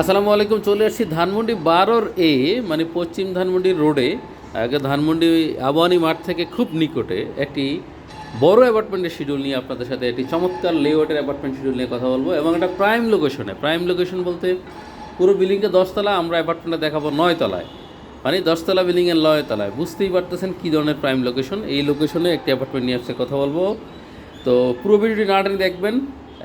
আসসালামু আলাইকুম, চলে আসছি ধানমন্ডি বারোর এ মানে পশ্চিম ধানমন্ডি রোডে। আগে ধানমন্ডি আবানি মাঠ থেকে খুব নিকটে একটি বড় অ্যাপার্টমেন্টের শিডিউল নিয়ে আপনাদের সাথে, একটি চমৎকার লেআউটের অ্যাপার্টমেন্ট শিডিউল নিয়ে কথা বলব এবং একটা প্রাইম লোকেশনে। প্রাইম লোকেশন বলতে পুরো বিল্ডিংটা দশতলা, আমরা অ্যাপার্টমেন্টটা দেখাবো নয় তলায় মানে দশতলা বিল্ডিংয়ের নয় তলায় বুঝতেই পারতেছেন কী ধরনের প্রাইম লোকেশন। এই লোকেশনে একটি অ্যাপার্টমেন্ট নিয়ে আসছে কথা বলব। তো পুরো ভিডিওটি নাটানি দেখবেন।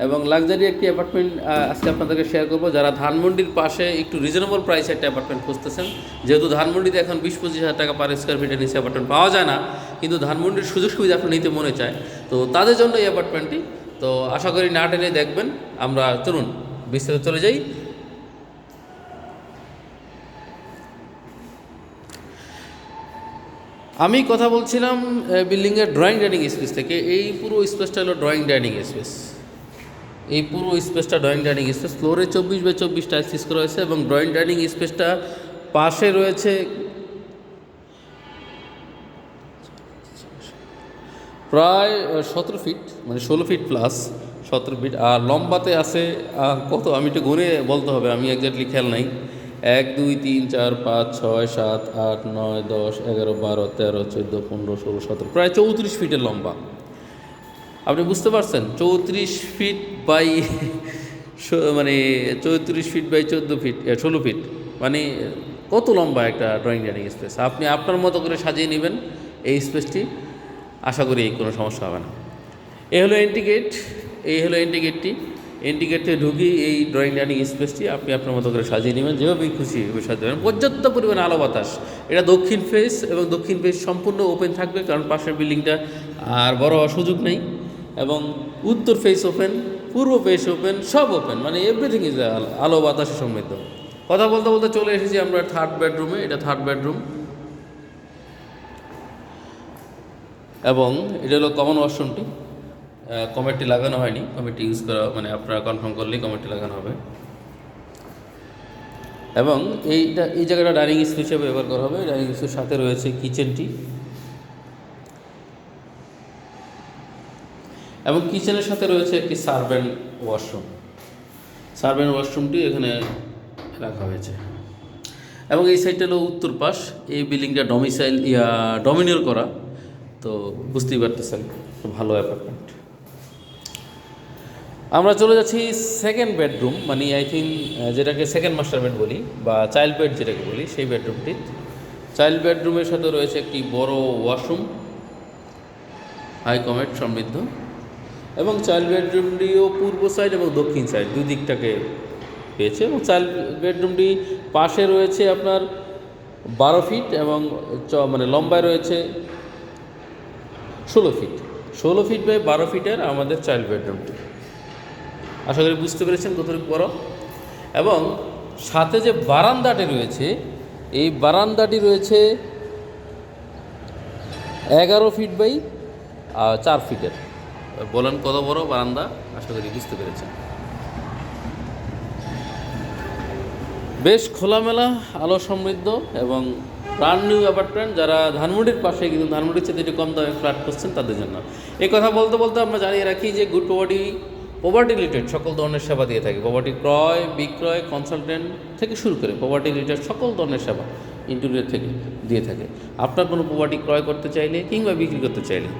এবং লাক্সারি একটি অ্যাপার্টমেন্ট আজকে আপনাদেরকে শেয়ার করব। যারা ধানমন্ডির পাশে একটু রিজনেবল প্রাইসে একটা অ্যাপার্টমেন্ট খুঁজতেছেন, যেহেতু ধানমন্ডিতে এখন বিশ পঁচিশ হাজার টাকা পার স্কোয়ার ফিটের নিচে অ্যাপার্টমেন্ট পাওয়া যায় না, কিন্তু ধানমন্ডির সুযোগ সুবিধা আপনার নিতে মনে চায়। তো তাদের জন্য এই অ্যাপার্টমেন্টটি তো আশা করি না টেনে দেখবেন, আমরা চলুন, বিস্তারিত চলে যাই। আমি কথা বলছিলাম বিল্ডিংয়ের ড্রয়িং ডাইনিং স্পেস থেকে। এই পুরো স্পেসটা হলো ড্রয়িং ডাইনিং স্পেস এই পুরো স্পেসটা ড্রয়িং ডাইনিং স্পেস ফ্লোরে চব্বিশ বাই চব্বিশ টাইলস ইউজ করা হয়েছে এবং ড্রয়িং ডাইনিং স্পেসটা পাশে রয়েছে। প্রায় সতেরো ফিট মানে ষোলো ফিট প্লাস সতেরো ফিট আর লম্বাতে আছে কত? আমি একটু গুনে বলতে হবে, আমি একজাক্টলি খেয়াল নাই। এক, দুই, তিন, চার, পাঁচ, ছয়, সাত, আট, নয়, দশ, এগারো, বারো, তেরো, চোদ্দ, পনেরো, ষোলো, সতেরো, প্রায় চৌত্রিশ ফিটের লম্বা। আপনি বুঝতে পারছেন? চৌত্রিশ ফিট বাই মানে চৌত্রিশ ফিট বাই চোদ্দ ফিট ষোলো ফিট। মানে কত লম্বা একটা ড্রয়িং ডাইনিং স্পেস আপনি আপনার মতো করে সাজিয়ে নেবেন এই স্পেসটি আশা করি কোনো সমস্যা হবে না। এই হলো এন্টিগেট এই হলো এন্টিগেটটি এন্টিগেট ঢুকি এই ড্রয়িং ডাইনিং স্পেসটি আপনি আপনার মতো করে সাজিয়ে নেবেন, যেভাবেই খুশি সাজিয়ে দেবেন। পর্যাপ্ত পরিমাণ আলো বাতাস। এটা দক্ষিণ ফেস এবং দক্ষিণ ফেস সম্পূর্ণ ওপেন থাকবে, কারণ পাশের বিল্ডিংটা আর বড় সুযোগ নেই। এবং উত্তর ফেস ওপেন পূর্ব ফেস ওপেন সব ওপেন মানে এভরিথিং ইজ আলো বাতাসে সমৃদ্ধ। কথা বলতে বলতে চলে এসেছি আমরা থার্ড বেডরুমে এটা থার্ড বেডরুম এবং এটা হলো কমন ওয়াশরুমটি কমেটটি লাগানো হয়নি। কমেটটি ইউজ করা মানে আপনারা কনফার্ম করলেই কমেটটি লাগানো হবে। এবং এইটা, এই জায়গাটা ডাইনিং স্পেস হিসেবে ব্যবহার করা হবে। ডাইনিং স্পেসের সাথে রয়েছে কিচেনটি এবং কিচেনের সাথে রয়েছে একটি সার্ভেন্ট ওয়াশরুম। সার্ভেন্ট ওয়াশরুমটি এখানে রাখা হয়েছে। এবং এই সাইডটা হলো উত্তর পাশ। এই বিল্ডিংটা ডমিসাইল ইয়া ডমিনিয়র করা। তো বুঝতেই পারতেছেন, ভালো অ্যাপার্টমেন্ট আমরা চলে যাচ্ছি সেকেন্ড বেডরুম মানে আই থিঙ্ক যেটাকে সেকেন্ড মাস্টার বেড বলি, বা চাইল্ড বেড যেটাকে বলি, সেই বেডরুমটি চাইল্ড বেডরুমের সাথে রয়েছে একটি বড় ওয়াশরুম হাই কমেট সমৃদ্ধ। এবং চাইল্ড বেডরুমটিও পূর্ব সাইড এবং দক্ষিণ সাইড, দুই দিকটাকে পেয়েছে এবং চাইল্ড বেডরুমটি পাশে রয়েছে আপনার বারো ফিট এবং মানে লম্বায় রয়েছে ষোলো ফিট। ষোলো ফিট বাই বারো ফিটের আমাদের চাইল্ড বেডরুমটি। আশা করি বুঝতে পেরেছেন কতটুকু বড়। এবং সাথে যে বারান্দাটি রয়েছে, এই বারান্দাটি রয়েছে এগারো ফিট বাই চার ফিটের। বলেন কত বড় বারান্দা? আশা করি বুঝতে পেরেছেন। বেশ খোলামেলা, আলো সমৃদ্ধ এবং ব্রান্ড নিউ অ্যাপার্টমেন্ট যারা ধানমন্ডির পাশে কিন্তু ধানমন্ডির চেয়ে একটু কম দামে ফ্ল্যাট করছেন তাদের জন্য। এই কথা বলতে বলতে আমরা জানিয়ে রাখি যে গুড প্রপার্টি প্রপার্টি রিলেটেড সকল ধরনের সেবা দিয়ে থাকে। প্রপার্টি ক্রয়, বিক্রয় কনসালটেন্ট থেকে শুরু করে প্রপার্টি রিলেটেড সকল ধরনের সেবা ইন্টারভিউ থেকে, দিয়ে থাকে। আপনার কোনো প্রপার্টি ক্রয় করতে চাইলে কিংবা বিক্রি করতে চাইলে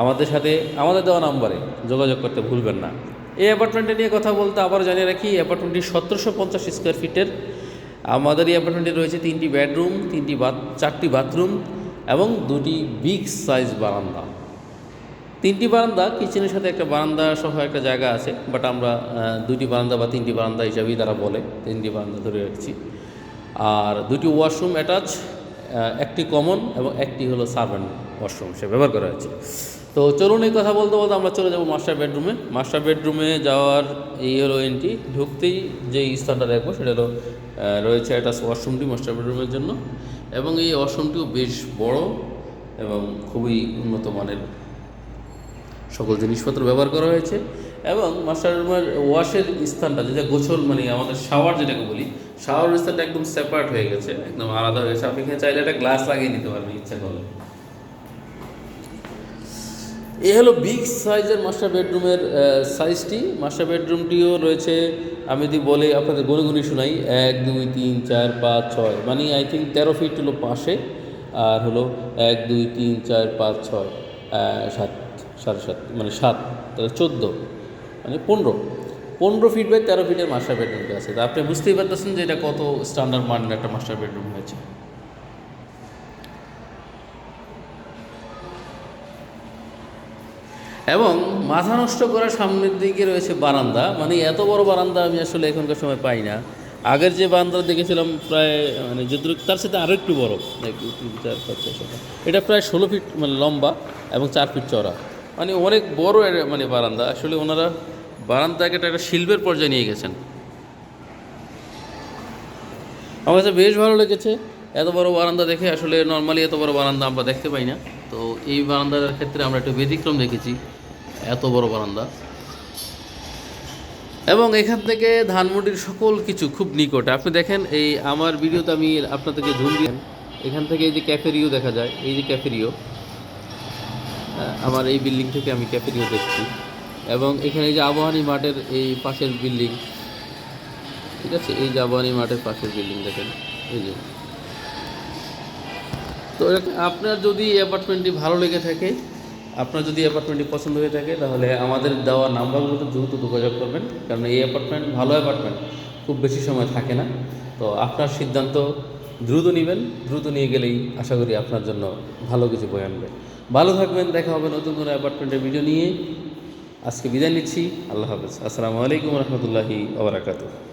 আমাদের সাথে, আমাদের দেওয়া নাম্বারে যোগাযোগ করতে ভুলবেন না। এই অ্যাপার্টমেন্টে নিয়ে কথা বলতে আবার জানিয়ে রাখি অ্যাপার্টমেন্টটি সতেরোশো পঞ্চাশ স্কোয়ার ফিটের আমাদের এই অ্যাপার্টমেন্টে রয়েছে তিনটি বেডরুম তিনটি বাথ চারটি বাথরুম এবং দুটি বিগ সাইজ বারান্দা। তিনটি বারান্দা কিচেনের সাথে একটা বারান্দা সহ একটা জায়গা আছে বাট আমরা দুটি বারান্দা বা তিনটি বারান্দা হিসাবেই তারা বলে, তিনটি বারান্দা ধরে রাখছি। আর দুটি ওয়াশরুম অ্যাটাচ একটি কমন এবং একটি হলো সার্ভেন্ট ওয়াশরুম সে ব্যবহার করা হয়েছে। তো চলুন এই কথা বলতে বলতে আমরা চলে যাব মাস্টার বেডরুমে মাস্টার বেডরুমে যাওয়ার এই হলো এন্ট্রি ঢুকতেই যে স্থানটা দেখব সেটা হলো রয়েছে একটা ওয়াশরুমটি মাস্টার বেডরুমের জন্য। এবং এই ওয়াশরুমটিও বেশ বড় এবং খুবই উন্নত মানের। সকল জিনিসপত্র ব্যবহার করা হয়েছে। এবং মাস্টার রুমের ওয়াশের স্থানটা যেটা গোছল মানে আমাদের শাওয়ার যেটাকে বলি শাওয়ার স্থানটা একদম সেপারেট হয়ে গেছে। একদম আলাদা হয়ে গেছে। আপনি চাইলে একটা গ্লাস লাগিয়ে নিতে পারবেন, ইচ্ছা করলে। এই হলো বিগ সাইজের মাস্টার বেডরুমের সাইজটি মাস্টার বেডরুমটিও রয়েছে, আমি যদি বলে আপনাদের গুনে গুনি শোনাই, এক, দুই, তিন, চার, পাঁচ, ছয় মানে আই থিঙ্ক তেরো ফিট হলো পাশে আর হলো এক, দুই, তিন, চার, পাঁচ, ছয় সাত, সাড়ে সাত মানে সাত, তাহলে চোদ্দ মানে পনেরো। পনেরো ফিট বাই তেরো ফিটের মাস্টার বেডরুমটা আছে। তা আপনি বুঝতেই পারতেছেন যে এটা কত স্ট্যান্ডার্ড মানের একটা মাস্টার বেডরুম হয়েছে। এবং মাথা নষ্ট করার সামনের দিকে রয়েছে বারান্দা। মানে এত বড় বারান্দা আমি আসলে এখনকার সময় পাই না। আগের যে বারান্দা দেখেছিলাম প্রায় মানে যদ্রুক তার সাথে আরও একটু বড়। এটা প্রায় ষোলো ফিট মানে লম্বা এবং চার ফিট চড়া মানে অনেক বড় মানে বারান্দা। আসলে ওনারা বারান্দাকে একটা একটা শিল্পের পর্যায়ে নিয়ে গেছেন। আমার কাছে বেশ ভালো লেগেছে। এত বড় বারান্দা দেখে আসলে নর্মালি এত বড় বারান্দা আমরা দেখতে পাই না। তো এই বারান্দার ক্ষেত্রে আমরা একটু ব্যতিক্রম দেখেছি, এত বড় বারান্দা। এবং এখান থেকে ধানমন্ডির সকল কিছু খুব নিকটে। আপনি দেখেন, এই আমার ভিডিওতে আমি আপনাদেরকে ঝুম দিয়ে এখান থেকে এই যে ক্যাফেরিও দেখা যায়, এই যে ক্যাফেরিও। আমার এই বিল্ডিং থেকে আমি ক্যাফেরিও দেখছি। এবং এখানে এই যে আবহানী মাঠের এই পাশের বিল্ডিং, ঠিক আছে? এই জাবানি মাঠের পাশের বিল্ডিং দেখেন, এই যে। তো আপনার যদি অ্যাপার্টমেন্টটি ভালো লেগে থাকে, আপনার যদি অ্যাপার্টমেন্টটি পছন্দ হয়ে থাকে, তাহলে আমাদের দেওয়া নাম্বারগুলোতে দ্রুত যোগাযোগ করবেন। কারণ এই অ্যাপার্টমেন্ট ভালো অ্যাপার্টমেন্ট খুব বেশি সময় থাকে না। তো আপনার সিদ্ধান্ত দ্রুত নেবেন, দ্রুত নিয়ে গেলেই আশা করি আপনার জন্য ভালো কিছু বয়ে আনবে। ভালো থাকবেন, দেখা হবে নতুন কোনো অ্যাপার্টমেন্টের ভিডিও নিয়ে। আজকে বিদায় নিচ্ছি, আল্লাহ হাফেজ। আসসালামু আলাইকুম রহমতুল্লাহি ওবরাকাতুহ